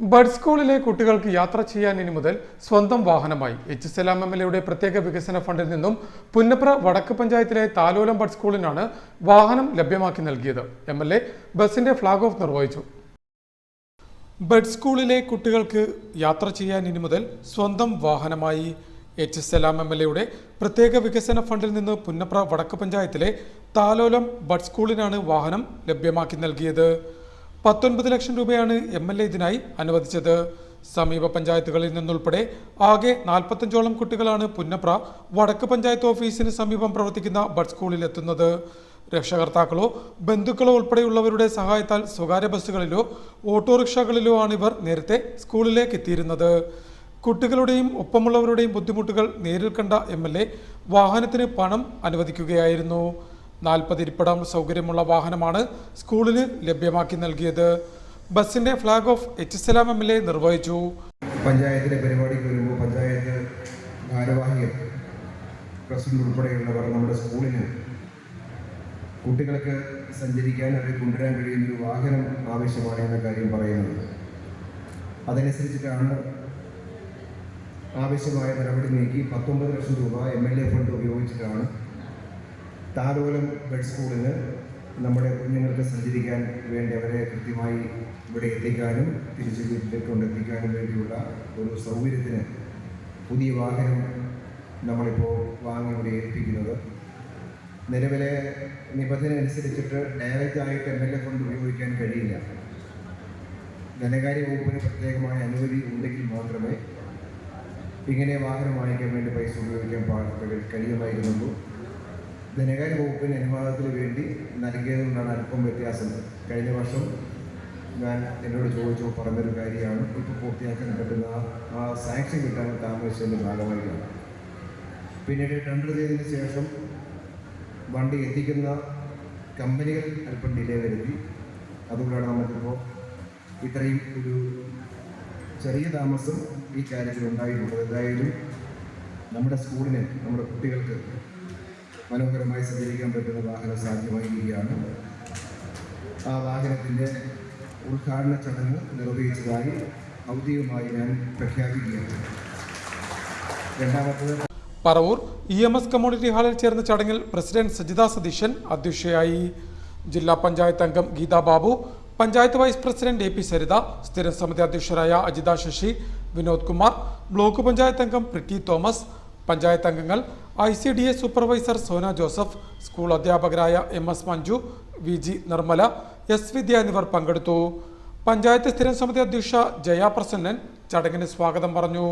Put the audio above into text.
Bud സ്കൂളിലെ കുട്ടികൾക്ക് യാത്ര ചെയ്യാൻ ഇനി മുതൽ സ്വന്തം വാഹനമായി. എച്ച് സലാം എം എൽ എയുടെ പ്രത്യേക വികസന ഫണ്ടിൽ നിന്നും പുന്നപ്ര വടക്ക് പഞ്ചായത്തിലെ താലോലം ബഡ് സ്കൂളിനാണ് വാഹനം ലഭ്യമാക്കി നൽകിയത്. എം എൽ എ ബസിന്റെ ഫ്ളാഗ് ഓഫ് നിർവഹിച്ചു. ബഡ് സ്കൂളിലെ കുട്ടികൾക്ക് യാത്ര ചെയ്യാൻ ഇനി മുതൽ സ്വന്തം വാഹനമായി എച്ച് സലാം എം എൽ എയുടെ പ്രത്യേക വികസന ഫണ്ടിൽ നിന്ന് പുന്നപ്ര വടക്ക് പഞ്ചായത്തിലെ താലോലം ബഡ് സ്കൂളിനാണ് വാഹനം ലഭ്യമാക്കി നൽകിയത്. പത്തൊൻപത് ലക്ഷം രൂപയാണ് എം എൽ എ ഇതിനായി അനുവദിച്ചത്. സമീപ പഞ്ചായത്തുകളിൽ നിന്നുൾപ്പെടെ ആകെ നാൽപ്പത്തഞ്ചോളം കുട്ടികളാണ് പുന്നപ്ര വടക്ക് പഞ്ചായത്ത് ഓഫീസിന് സമീപം പ്രവർത്തിക്കുന്ന ബഡ് സ്കൂളിൽ എത്തുന്നത്. രക്ഷകർത്താക്കളോ ബന്ധുക്കളോ ഉൾപ്പെടെയുള്ളവരുടെ സഹായത്താൽ സ്വകാര്യ ബസ്സുകളിലോ ഓട്ടോറിക്ഷകളിലോ ആണ് ഇവർ നേരത്തെ സ്കൂളിലേക്ക് എത്തിയിരുന്നത്. കുട്ടികളുടെയും ഒപ്പമുള്ളവരുടെയും ബുദ്ധിമുട്ടുകൾ നേരിൽ കണ്ട എം വാഹനത്തിന് പണം അനുവദിക്കുകയായിരുന്നു. നാൽപ്പത് ഇരിപ്പിടം സൗകര്യമുള്ള വാഹനമാണ് സ്കൂളിന് ലഭ്യമാക്കി നൽകിയത്. ബസിന്റെ flag off H Salam M L A നിർവഹിച്ചു. പഞ്ചായത്തിലെ പരിപാടിക്ക് വരുമ്പോൾ പഞ്ചായത്ത് ഭാരവാഹികൾ പ്രസിഡന്റ് ഉൾപ്പെടെയുള്ളവർ നമ്മുടെ സ്കൂളിന് കുട്ടികൾക്ക് സഞ്ചരിക്കാൻ അവരെ കൊണ്ടുവരാൻ കഴിയുന്ന ഒരു വാഹനം ആവശ്യമാണ് എന്ന കാര്യം പറയുന്നത്. അതനുസരിച്ചിട്ടാണ് ആവശ്യമായ നടപടി നീക്കി പത്തൊമ്പത് ലക്ഷം രൂപ എം എൽ എ ഫണ്ട് ഉപയോഗിച്ചിട്ടാണ് താലോലം ബെഡ് സ്കൂളിന് നമ്മുടെ കുഞ്ഞുങ്ങൾക്ക് സഞ്ചരിക്കാൻ വേണ്ടി അവരെ കൃത്യമായി ഇവിടെ എത്തിക്കാനും തിരിച്ച് വീട്ടിലേക്ക് കൊണ്ടെത്തിക്കാനും വേണ്ടിയുള്ള ഒരു സൗകര്യത്തിന് പുതിയ വാഹനം നമ്മളിപ്പോൾ വാങ്ങി ഇവിടെ ഏൽപ്പിക്കുന്നത്. നിലവിലെ നിബന്ധന അനുസരിച്ചിട്ട് ഡയറക്റ്റ് ആയിട്ട് എം എൽ എ ഫണ്ട് ഉപയോഗിക്കാൻ കഴിയില്ല. ധനകാര്യ വകുപ്പിന് പ്രത്യേകമായ അനുമതി ഉണ്ടെങ്കിൽ മാത്രമേ ഇങ്ങനെ വാഹനം വാങ്ങിക്കാൻ വേണ്ടി പൈസ ഉപയോഗിക്കാൻ പാടുകൾ കഴിയുമായിരുന്നുള്ളൂ. ധനകാര്യ വകുപ്പിന് അനുവാദത്തിന് വേണ്ടി നൽകിയതുകൊണ്ടാണ് അല്പം വ്യത്യാസം. കഴിഞ്ഞ വർഷം ഞാൻ എന്നോട് ചോദിച്ചു പറഞ്ഞൊരു കാര്യമാണ്. ഇപ്പോൾ പൂർത്തിയാക്കാൻ പറ്റുന്ന ആ- ആ സാങ്ഷൻ കിട്ടാൻ താമസിച്ചതിന്റെ ഭാഗമായിട്ടാണ്. പിന്നീട് ടെൻഡർ ചെയ്തതിന് ശേഷം വണ്ടി എത്തിക്കുന്ന കമ്പനികൾ അല്പം ഡിലേ വരുത്തി. അതുകൊണ്ടാണ് നമുക്കിപ്പോൾ ഇത്രയും ഒരു ചെറിയ താമസം ഈ കാര്യത്തിൽ ഉണ്ടായിട്ടുള്ളത്. എന്തായാലും നമ്മുടെ സ്കൂളിന് നമ്മുടെ കുട്ടികൾക്ക് മനോഹരമായി സഞ്ചരിക്കാൻ പറ്റുന്ന വാഹനം സാധ്യമായിരിക്കുകയാണ്. ആ വാഹനത്തിന്റെ ഉദ്ഘാടന ചടങ്ങ് നിർവഹിച്ചതായി ഔദ്യോഗികമായി ഞാൻ പ്രഖ്യാപിക്കുകയാണ്. രണ്ടാമത്തത് Paravur E M S community ഹാളിൽ ചേർന്ന ചടങ്ങിൽ പ്രസിഡന്റ് സജിത സതീശൻ അധ്യക്ഷയായി. ജില്ലാ പഞ്ചായത്ത് അംഗം Geetha Babu panchayat vice president A P Saritha സ്ഥിരം സമിതി അധ്യക്ഷരായ അജിത ശശി വിനോദ് കുമാർ ബ്ലോക്ക് പഞ്ചായത്ത് അംഗം പ്രിറ്റി തോമസ് പഞ്ചായത്ത് അംഗങ്ങൾ I C D S supervisor Sona Joseph school അധ്യാപകരായ M S Manju V G Nirmala S Vidya എന്നിവർ പങ്കെടുത്തു. പഞ്ചായത്ത് സ്ഥിരം സമിതി അധ്യക്ഷ ജയാ പ്രസന്നൻ ചടങ്ങിന് സ്വാഗതം പറഞ്ഞു.